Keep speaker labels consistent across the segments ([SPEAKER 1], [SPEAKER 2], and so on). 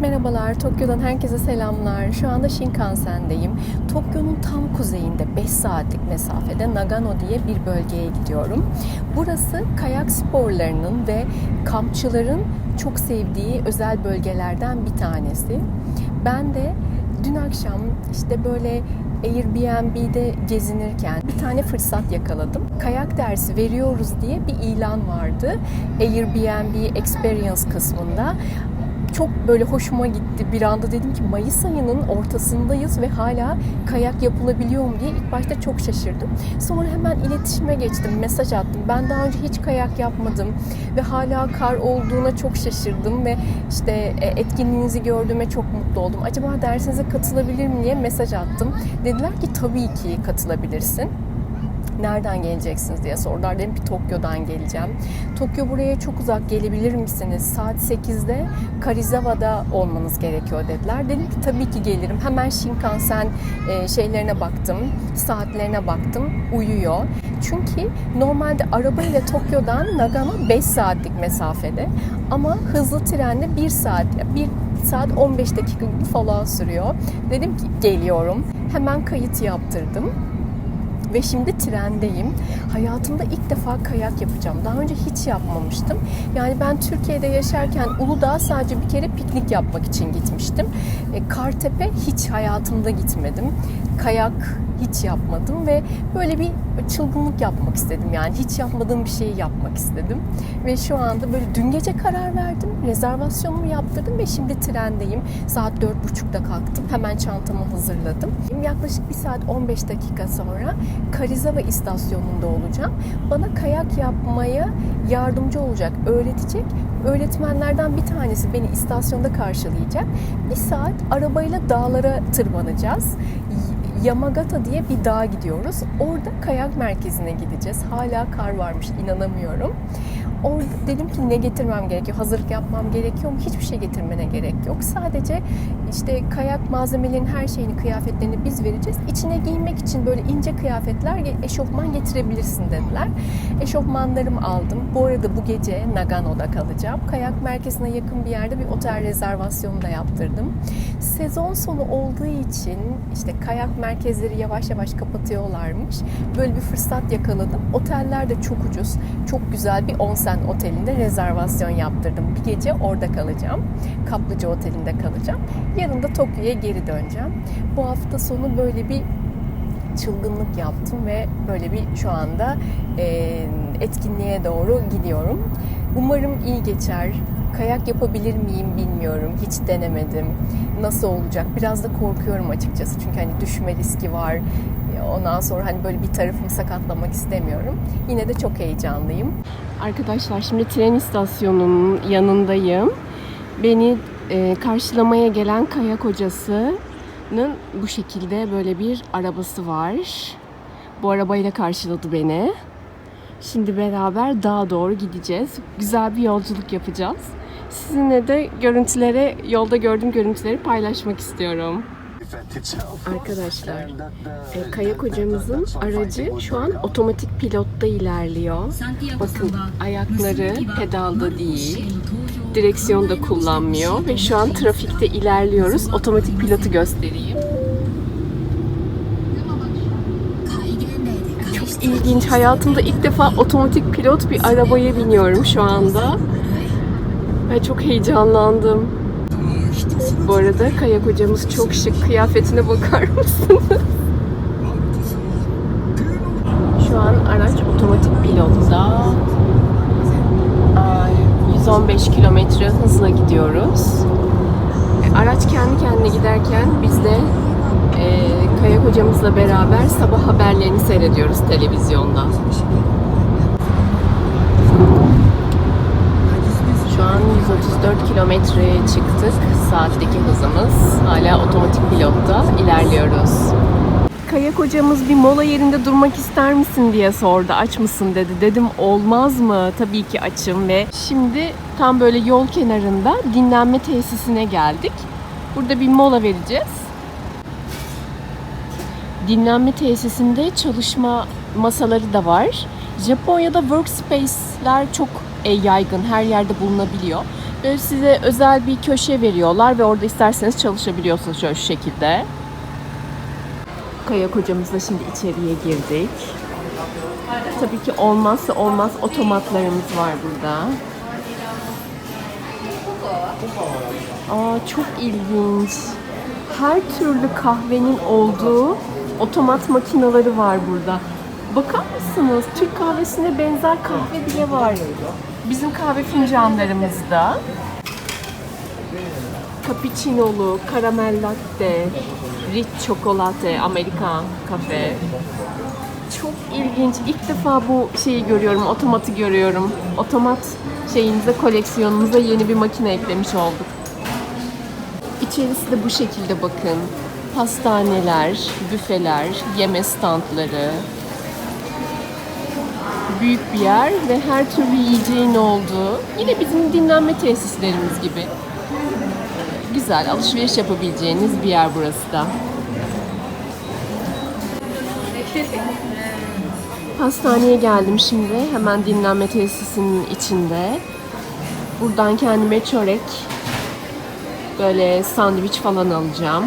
[SPEAKER 1] Merhabalar, Tokyo'dan herkese selamlar. Şu anda Shinkansen'deyim. Tokyo'nun tam kuzeyinde 5 saatlik mesafede Nagano diye bir bölgeye gidiyorum. Burası kayak sporlarının ve kampçıların çok sevdiği özel bölgelerden bir tanesi. Ben de dün akşam işte böyle Airbnb'de gezinirken bir tane fırsat yakaladım. Kayak dersi veriyoruz diye bir ilan vardı. Airbnb Experience kısmında çok böyle hoşuma gitti. Bir anda dedim ki Mayıs ayının ortasındayız ve hala kayak yapılabiliyor mu diye ilk başta çok şaşırdım. Sonra hemen iletişime geçtim, mesaj attım. Ben daha önce hiç kayak yapmadım ve hala kar olduğuna çok şaşırdım ve işte e, etkinliğinizi gördüğüme çok mutlu oldum. Acaba dersinize katılabilir miyim diye mesaj attım. Dediler ki tabii ki katılabilirsin nereden geleceksiniz diye sordular. Dedim ki Tokyo'dan geleceğim. Tokyo buraya çok uzak gelebilir misiniz? Saat 8'de Karizawa'da olmanız gerekiyor dediler. Dedim ki tabii ki gelirim. Hemen Shinkansen e, şeylerine baktım, saatlerine baktım. Uyuyor. Çünkü normalde arabayla Tokyo'dan Nagano 5 saatlik mesafede ama hızlı trenle 1 saat, 1 saat 15 dakika falan sürüyor. Dedim ki geliyorum. Hemen kayıt yaptırdım ve şimdi trendeyim. Hayatımda ilk defa kayak yapacağım. Daha önce hiç yapmamıştım. Yani ben Türkiye'de yaşarken Uludağ'a sadece bir kere piknik yapmak için gitmiştim. E, Kartepe hiç hayatımda gitmedim. Kayak hiç yapmadım ve böyle bir çılgınlık yapmak istedim. Yani hiç yapmadığım bir şeyi yapmak istedim. Ve şu anda böyle dün gece karar verdim. Rezervasyonumu yaptırdım ve şimdi trendeyim. Saat 4.30'da kalktım. Hemen çantamı hazırladım. Yaklaşık 1 saat 15 dakika sonra Karizawa istasyonunda olacağım. Bana kayak yapmaya yardımcı olacak, öğretecek öğretmenlerden bir tanesi beni istasyonda karşılayacak. Bir saat arabayla dağlara tırmanacağız. Yamagata diye bir dağa gidiyoruz. Orada kayak merkezine gideceğiz. Hala kar varmış inanamıyorum. Orada dedim ki ne getirmem gerekiyor? Hazırlık yapmam gerekiyor mu? Hiçbir şey getirmene gerek yok. Sadece işte kayak malzemelerinin her şeyini, kıyafetlerini biz vereceğiz. İçine giymek için böyle ince kıyafetler, eşofman getirebilirsin dediler. Eşofmanlarımı aldım. Bu arada bu gece Nagano'da kalacağım. Kayak merkezine yakın bir yerde bir otel rezervasyonu da yaptırdım. Sezon sonu olduğu için işte kayak merkezleri yavaş yavaş kapatıyorlarmış. Böyle bir fırsat yakaladım. Oteller de çok ucuz. Çok güzel bir onsen otelinde rezervasyon yaptırdım. Bir gece orada kalacağım. Kaplıca Oteli'nde kalacağım. Yarın da Tokyo'ya geri döneceğim. Bu hafta sonu böyle bir çılgınlık yaptım ve böyle bir şu anda e, etkinliğe doğru gidiyorum. Umarım iyi geçer. Kayak yapabilir miyim bilmiyorum. Hiç denemedim. Nasıl olacak? Biraz da korkuyorum açıkçası. Çünkü hani düşme riski var. Ondan sonra hani böyle bir tarafımı sakatlamak istemiyorum. Yine de çok heyecanlıyım. Arkadaşlar şimdi tren istasyonunun yanındayım. Beni e, karşılamaya gelen kayak hocasının bu şekilde böyle bir arabası var. Bu arabayla karşıladı beni. Şimdi beraber dağa doğru gideceğiz. Güzel bir yolculuk yapacağız. Sizinle de görüntüleri, yolda gördüğüm görüntüleri paylaşmak istiyorum. Arkadaşlar, e, kayak hocamızın aracı şu an otomatik pilotta ilerliyor. Bakın ayakları pedalda değil, direksiyonda kullanmıyor ve şu an trafikte ilerliyoruz. Otomatik pilotu göstereyim. Çok ilginç. Hayatımda ilk defa otomatik pilot bir arabaya biniyorum şu anda. Ve çok heyecanlandım. Bu arada kayak hocamız çok şık. Kıyafetine bakar mısınız? Şu an araç otomatik pilotta. Ay, 115 kilometre hızla gidiyoruz. E, Araç kendi kendine giderken biz de e, kayak hocamızla beraber sabah haberlerini seyrediyoruz televizyonda. Şu an 134 kilometreye çıktık. Saatteki hızımız. Hala otomatik pilotta ilerliyoruz. Kayak hocamız bir mola yerinde durmak ister misin diye sordu. Aç mısın dedi. Dedim olmaz mı? Tabii ki açım ve şimdi tam böyle yol kenarında dinlenme tesisine geldik. Burada bir mola vereceğiz. Dinlenme tesisinde çalışma masaları da var. Japonya'da workspace'ler çok yaygın, her yerde bulunabiliyor. Böyle size özel bir köşe veriyorlar ve orada isterseniz çalışabiliyorsunuz şöyle şu şekilde. Kayak hocamızla şimdi içeriye girdik. Tabii ki olmazsa olmaz otomatlarımız var burada. Aa çok ilginç. Her türlü kahvenin olduğu otomat makineleri var burada. Bakar mısınız? Türk kahvesine benzer kahve bile var. Bizim kahve fincanlarımızda. Cappuccinolu, karamel latte, rich chocolate, Amerikan kafe. Çok ilginç. İlk defa bu şeyi görüyorum, otomatı görüyorum. Otomat şeyimize, koleksiyonumuza yeni bir makine eklemiş olduk. İçerisi de bu şekilde bakın. Pastaneler, büfeler, yeme standları. Büyük bir yer ve her türlü yiyeceğin olduğu. Yine bizim dinlenme tesislerimiz gibi. Güzel, alışveriş yapabileceğiniz bir yer burası da. Hastaneye geldim şimdi. Hemen dinlenme tesisinin içinde. Buradan kendime çörek, böyle sandviç falan alacağım.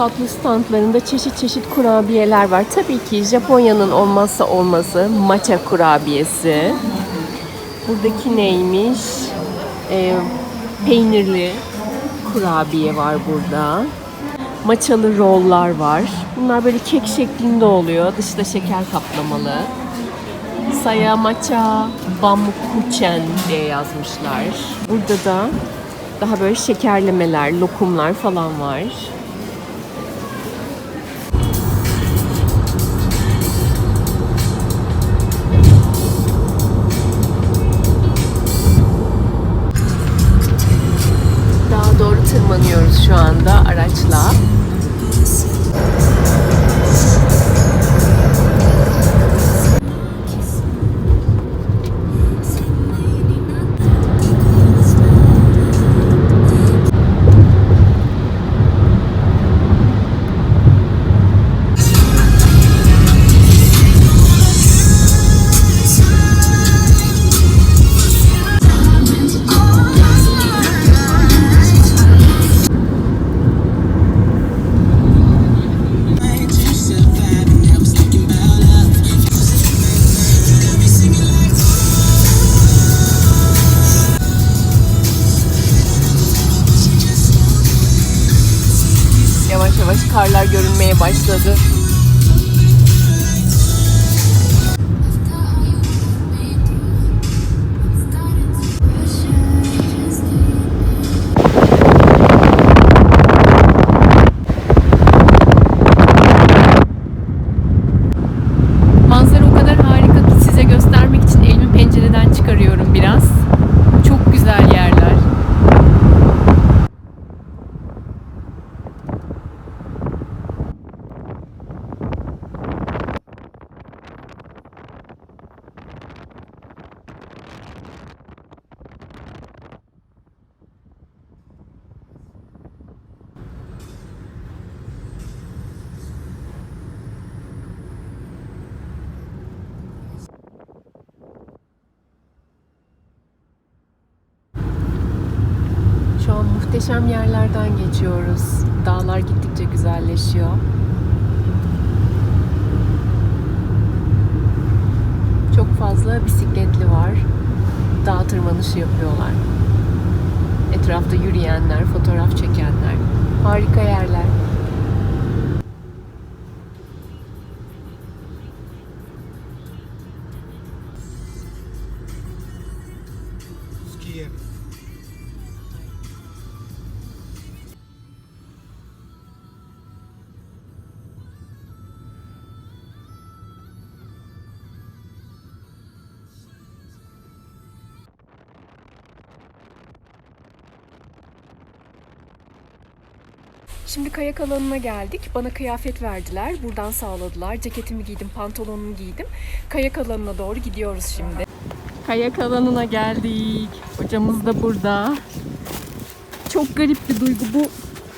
[SPEAKER 1] Tatlı standlarında çeşit çeşit kurabiyeler var. Tabii ki Japonya'nın olmazsa olmazı matcha kurabiyesi. Buradaki neymiş? Ee, peynirli kurabiye var burada. Maçalı rollar var. Bunlar böyle kek şeklinde oluyor. Dışta şeker kaplamalı. Saya Macha Bamukuchen diye yazmışlar. Burada da daha böyle şekerlemeler, lokumlar falan var. Anda 这只 muhteşem yerlerden geçiyoruz. Dağlar gittikçe güzelleşiyor. Çok fazla bisikletli var. Dağ tırmanışı yapıyorlar. Etrafta yürüyenler, fotoğraf çekenler. Harika yerler.
[SPEAKER 2] Şimdi kayak alanına geldik. Bana kıyafet verdiler. Buradan sağladılar. Ceketimi giydim, pantolonumu giydim. Kayak alanına doğru gidiyoruz şimdi.
[SPEAKER 1] Kayak alanına geldik. Hocamız da burada. Çok garip bir duygu. Bu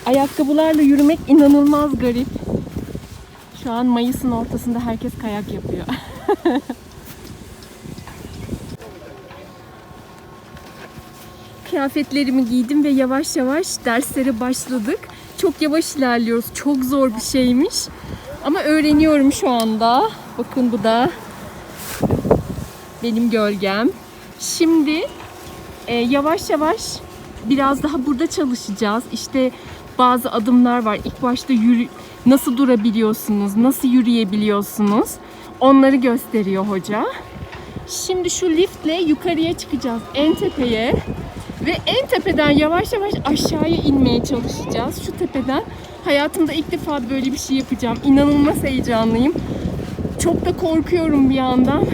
[SPEAKER 1] ayakkabılarla yürümek inanılmaz garip. Şu an Mayıs'ın ortasında herkes kayak yapıyor. kıyafetlerimi giydim ve yavaş yavaş derslere başladık. Çok yavaş ilerliyoruz. Çok zor bir şeymiş. Ama öğreniyorum şu anda. Bakın bu da benim gölgem. Şimdi e, yavaş yavaş biraz daha burada çalışacağız. İşte bazı adımlar var. İlk başta yürü, nasıl durabiliyorsunuz, nasıl yürüyebiliyorsunuz onları gösteriyor hoca. Şimdi şu liftle yukarıya çıkacağız en tepeye ve en tepeden yavaş yavaş aşağıya inmeye çalışacağız. Şu tepeden hayatımda ilk defa böyle bir şey yapacağım. İnanılmaz heyecanlıyım. Çok da korkuyorum bir yandan.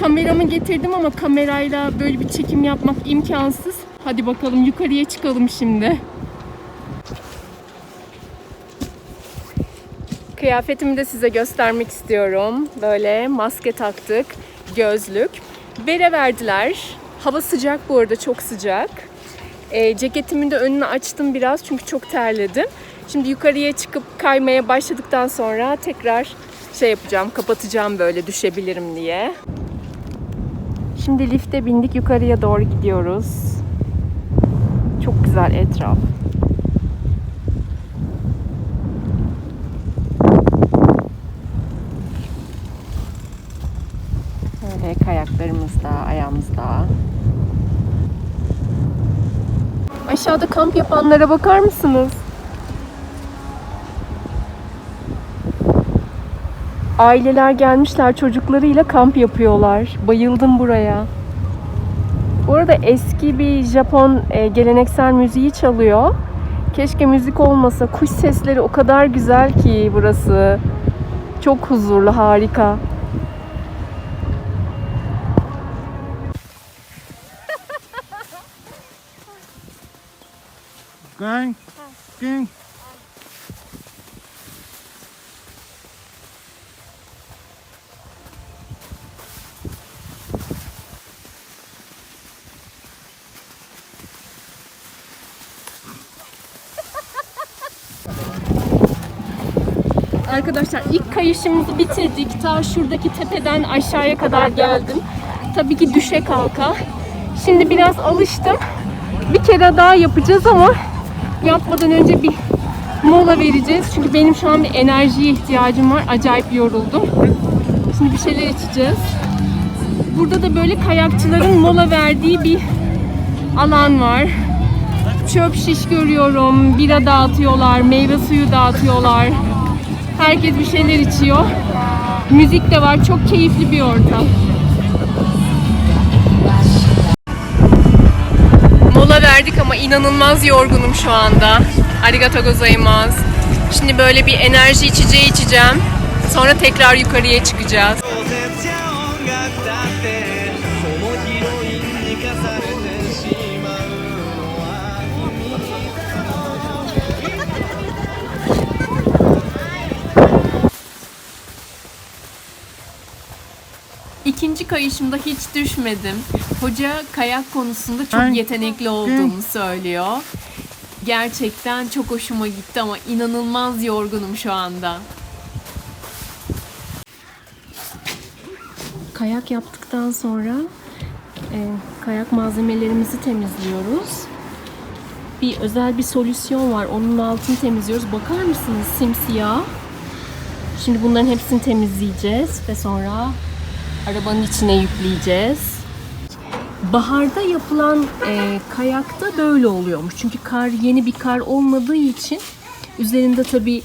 [SPEAKER 1] Kameramı getirdim ama kamerayla böyle bir çekim yapmak imkansız. Hadi bakalım yukarıya çıkalım şimdi. Kıyafetimi de size göstermek istiyorum. Böyle maske taktık, gözlük. Bere verdiler. Hava sıcak bu arada, çok sıcak. E, ceketimin de önünü açtım biraz çünkü çok terledim. Şimdi yukarıya çıkıp kaymaya başladıktan sonra tekrar şey yapacağım, kapatacağım böyle düşebilirim diye. Şimdi lifte bindik, yukarıya doğru gidiyoruz. Çok güzel etraf. Böyle kayaklarımız da, ayağımızda. Aşağıda kamp yapanlara bakar mısınız? Aileler gelmişler çocuklarıyla kamp yapıyorlar. Bayıldım buraya. Bu eski bir Japon e, geleneksel müziği çalıyor. Keşke müzik olmasa. Kuş sesleri o kadar güzel ki burası. Çok huzurlu, harika.
[SPEAKER 3] Gang.
[SPEAKER 1] Arkadaşlar ilk kayışımızı bitirdik. Ta şuradaki tepeden aşağıya kadar geldim. Tabii ki düşe kalka. Şimdi biraz alıştım. Bir kere daha yapacağız ama yapmadan önce bir mola vereceğiz. Çünkü benim şu an bir enerjiye ihtiyacım var. Acayip yoruldum. Şimdi bir şeyler içeceğiz. Burada da böyle kayakçıların mola verdiği bir alan var. Çöp şiş görüyorum. Bira dağıtıyorlar, meyve suyu dağıtıyorlar. Herkes bir şeyler içiyor. Müzik de var. Çok keyifli bir ortam. Mola verdik ama inanılmaz yorgunum şu anda. Arigato gozaimasu. Şimdi böyle bir enerji içeceği içeceğim. Sonra tekrar yukarıya çıkacağız. İkinci kayışımda hiç düşmedim. Hoca kayak konusunda çok yetenekli olduğumu söylüyor. Gerçekten çok hoşuma gitti ama inanılmaz yorgunum şu anda. Kayak yaptıktan sonra e, kayak malzemelerimizi temizliyoruz. Bir özel bir solüsyon var. Onun altını temizliyoruz. Bakar mısınız simsiyah? Şimdi bunların hepsini temizleyeceğiz ve sonra arabanın içine yükleyeceğiz. Baharda yapılan e, kayakta böyle oluyormuş. Çünkü kar yeni bir kar olmadığı için üzerinde tabii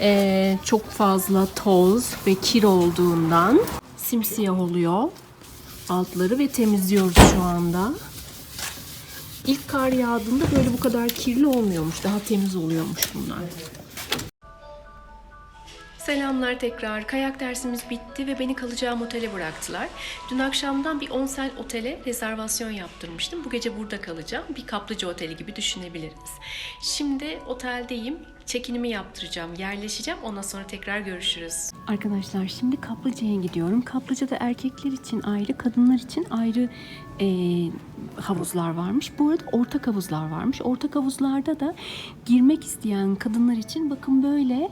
[SPEAKER 1] e, çok fazla toz ve kir olduğundan simsiyah oluyor altları ve temizliyoruz şu anda. İlk kar yağdığında böyle bu kadar kirli olmuyormuş. Daha temiz oluyormuş bunlar. Selamlar tekrar. Kayak dersimiz bitti ve beni kalacağım otele bıraktılar. Dün akşamdan bir onsel otele rezervasyon yaptırmıştım. Bu gece burada kalacağım. Bir kaplıca oteli gibi düşünebiliriz. Şimdi oteldeyim. Çekinimi yaptıracağım, yerleşeceğim. Ondan sonra tekrar görüşürüz. Arkadaşlar şimdi Kaplıca'ya gidiyorum. Kaplıca'da erkekler için ayrı, kadınlar için ayrı e, havuzlar varmış. Bu arada ortak havuzlar varmış. Ortak havuzlarda da girmek isteyen kadınlar için bakın böyle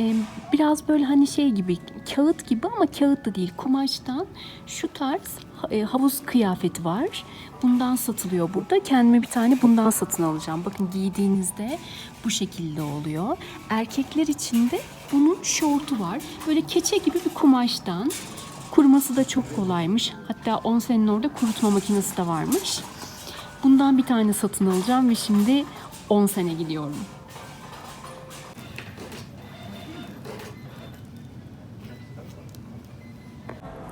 [SPEAKER 1] e, biraz böyle hani şey gibi kağıt gibi ama kağıt da değil kumaştan şu tarz e, havuz kıyafeti var. Bundan satılıyor burada. Kendime bir tane bundan satın alacağım. Bakın giydiğinizde bu şekilde oluyor. Erkekler için de bunun şortu var. Böyle keçe gibi bir kumaştan. Kuruması da çok kolaymış. Hatta 10 senenin orada kurutma makinesi de varmış. Bundan bir tane satın alacağım ve şimdi 10 sene gidiyorum.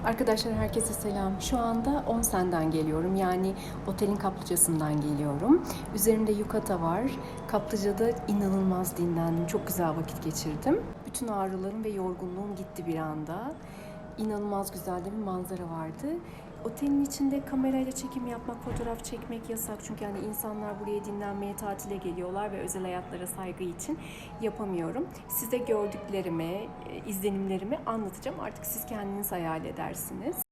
[SPEAKER 1] Arkadaşlar herkese selam. Şu anda Onsen'den geliyorum. Yani otelin kaplıcasından geliyorum. Üzerimde yukata var. Kaplıcada inanılmaz dinlendim. Çok güzel vakit geçirdim. Bütün ağrılarım ve yorgunluğum gitti bir anda. İnanılmaz güzel de bir manzara vardı. Otelin içinde kamerayla çekim yapmak, fotoğraf çekmek yasak. Çünkü hani insanlar buraya dinlenmeye, tatile geliyorlar ve özel hayatlara saygı için yapamıyorum. Size gördüklerimi, e, izlenimlerimi anlatacağım. Artık siz kendiniz hayal edersiniz.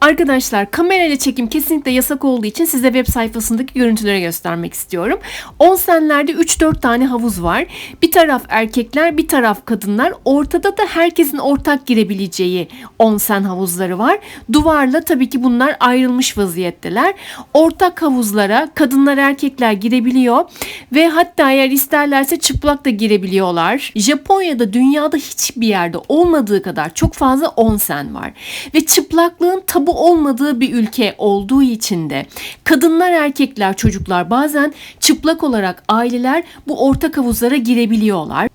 [SPEAKER 1] Arkadaşlar kamerayla çekim kesinlikle yasak olduğu için size web sayfasındaki görüntüleri göstermek istiyorum. Onsenlerde 3-4 tane havuz var. Bir taraf erkekler, bir taraf kadınlar. Ortada da herkesin ortak girebileceği onsen havuzları var. Duvarla tabii ki bunlar ayrılmış vaziyetteler. Ortak havuzlara kadınlar erkekler girebiliyor ve hatta eğer isterlerse çıplak da girebiliyorlar. Japonya'da dünyada hiçbir yerde olmadığı kadar çok fazla onsen var. Ve çıplaklığın tabu olmadığı bir ülke olduğu için de kadınlar, erkekler, çocuklar bazen çıplak olarak aileler bu ortak havuzlara girebiliyorlar.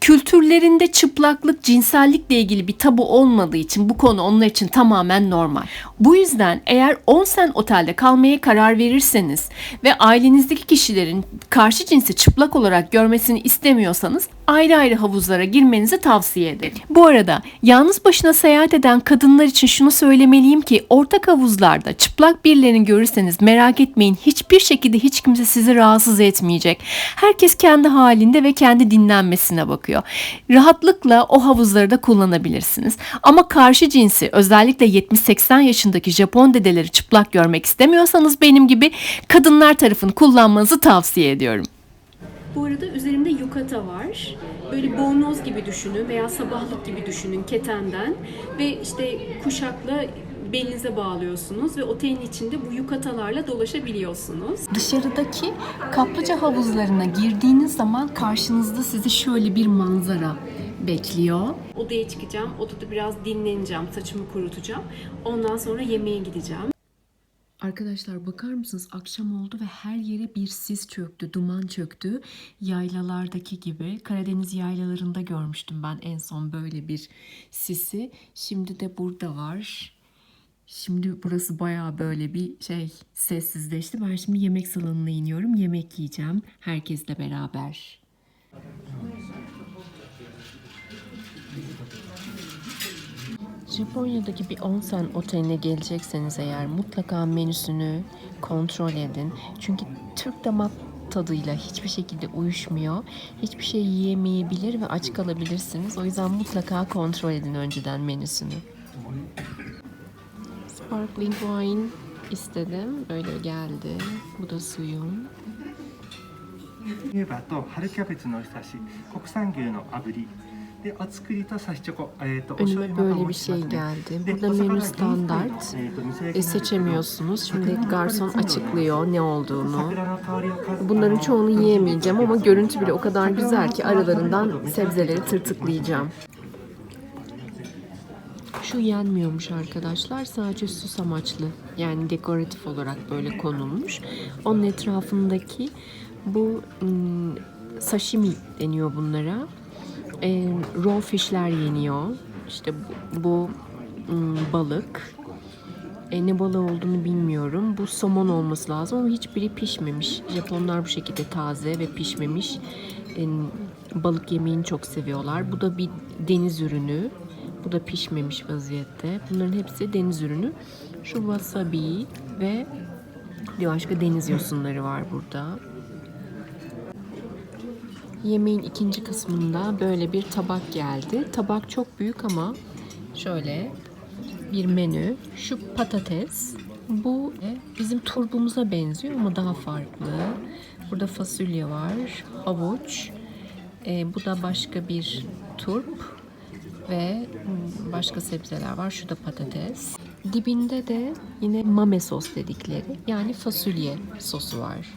[SPEAKER 1] Kültürlerinde çıplaklık, cinsellikle ilgili bir tabu olmadığı için bu konu onlar için tamamen normal. Bu yüzden eğer onsen otelde kalmaya karar verirseniz ve ailenizdeki kişilerin karşı cinsi çıplak olarak görmesini istemiyorsanız ayrı ayrı havuzlara girmenizi tavsiye ederim. Bu arada yalnız başına seyahat eden kadınlar için şunu söylemeliyim ki ortak havuzlarda çıplak birilerini görürseniz merak etmeyin hiçbir şekilde hiç kimse sizi rahatsız etmeyecek. Herkes kendi halinde ve kendi dinlenmesine bakıyor. Rahatlıkla o havuzları da kullanabilirsiniz. Ama karşı cinsi özellikle 70-80 yaşındaki Japon dedeleri çıplak görmek istemiyorsanız benim gibi kadınlar tarafını kullanmanızı tavsiye ediyorum. Bu arada üzerimde yukata var. Böyle bornoz gibi düşünün veya sabahlık gibi düşünün ketenden ve işte kuşakla belinize bağlıyorsunuz ve otelin içinde bu yukatalarla dolaşabiliyorsunuz. Dışarıdaki kaplıca havuzlarına girdiğiniz zaman karşınızda sizi şöyle bir manzara bekliyor. Odaya çıkacağım. Odada biraz dinleneceğim. Saçımı kurutacağım. Ondan sonra yemeğe gideceğim. Arkadaşlar bakar mısınız akşam oldu ve her yere bir sis çöktü, duman çöktü. Yaylalardaki gibi Karadeniz yaylalarında görmüştüm ben en son böyle bir sisi. Şimdi de burada var. Şimdi burası bayağı böyle bir şey sessizleşti. Ben şimdi yemek salonuna iniyorum. Yemek yiyeceğim herkesle beraber. Japonya'daki bir onsen oteline gelecekseniz eğer mutlaka menüsünü kontrol edin. Çünkü Türk damak tadıyla hiçbir şekilde uyuşmuyor. Hiçbir şey yiyemeyebilir ve aç kalabilirsiniz. O yüzden mutlaka kontrol edin önceden menüsünü Sparkling wine istedim. Böyle geldi. Bu da suyum.
[SPEAKER 3] 湯葉と春キャベツのおひたし国産牛の炙りでお作りと刺しチョコ、えー、とお醤
[SPEAKER 1] Önüme
[SPEAKER 3] 油また
[SPEAKER 1] böyle
[SPEAKER 3] お
[SPEAKER 1] bir
[SPEAKER 3] 持ちしま
[SPEAKER 1] şey
[SPEAKER 3] すね
[SPEAKER 1] geldi.
[SPEAKER 3] で
[SPEAKER 1] Burada
[SPEAKER 3] お魚
[SPEAKER 1] menü
[SPEAKER 3] は
[SPEAKER 1] standart.
[SPEAKER 3] えーと味噌焼き
[SPEAKER 1] E,
[SPEAKER 3] なんですけど
[SPEAKER 1] seçemiyorsunuz. Şimdi garson açıklıyor ne olduğunu.
[SPEAKER 3] 桜の香りをか
[SPEAKER 1] Bunların çoğunu yiyemeyeceğim ama görüntü bile o kadar güzel ki aralarından sebzeleri tırtıklayacağım. Şu yenmiyormuş arkadaşlar. Sadece süs amaçlı. Yani dekoratif olarak böyle konulmuş. Onun etrafındaki bu ım, sashimi deniyor bunlara. E, raw fish'ler yeniyor. İşte bu, bu balık. E, ne balığı olduğunu bilmiyorum. Bu somon olması lazım ama hiçbiri pişmemiş. Japonlar bu şekilde taze ve pişmemiş e, balık yemeğini çok seviyorlar. Bu da bir deniz ürünü. Bu da pişmemiş vaziyette. Bunların hepsi deniz ürünü. Şu wasabi ve bir başka deniz yosunları var burada. Yemeğin ikinci kısmında böyle bir tabak geldi. Tabak çok büyük ama şöyle bir menü. Şu patates. Bu e, bizim turbumuza benziyor ama daha farklı. Burada fasulye var, havuç, Ee, bu da başka bir turp ve hmm, başka sebzeler var. Şu da patates. Dibinde de yine mame sos dedikleri yani fasulye sosu var.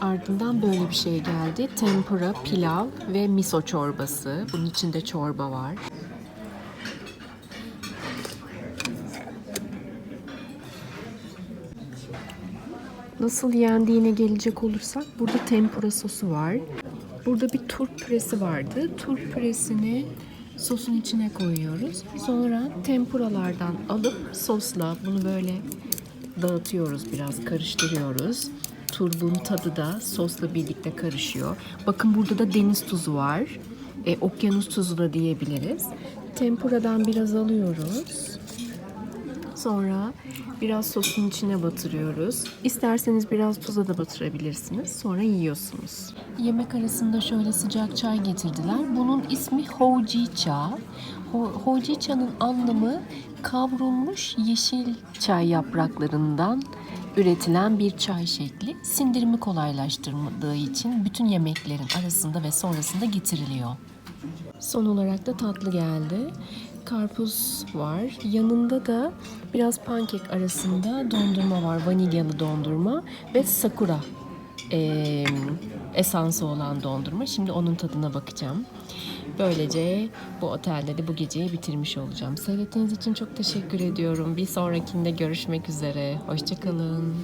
[SPEAKER 1] Ardından böyle bir şey geldi. Tempura, pilav ve miso çorbası. Bunun içinde çorba var. Nasıl yendiğine gelecek olursak burada tempura sosu var. Burada bir turp püresi vardı. Turp püresini sosun içine koyuyoruz. Sonra tempuralardan alıp sosla bunu böyle dağıtıyoruz biraz, karıştırıyoruz. Turbun tadı da sosla birlikte karışıyor. Bakın burada da deniz tuzu var. E, okyanus tuzu da diyebiliriz. Tempuradan biraz alıyoruz. Sonra biraz sosun içine batırıyoruz. İsterseniz biraz tuza da batırabilirsiniz. Sonra yiyorsunuz. Yemek arasında şöyle sıcak çay getirdiler. Bunun ismi hojicha. Ho- Hojica'nın anlamı kavrulmuş yeşil çay yapraklarından üretilen bir çay şekli. Sindirimi kolaylaştırdığı için bütün yemeklerin arasında ve sonrasında getiriliyor. Son olarak da tatlı geldi. Karpuz var. Yanında da biraz pankek arasında dondurma var. Vanilyalı dondurma ve sakura eee, esansı olan dondurma. Şimdi onun tadına bakacağım. Böylece bu otelde de bu geceyi bitirmiş olacağım. Seyrettiğiniz için çok teşekkür ediyorum. Bir sonrakinde görüşmek üzere. Hoşçakalın.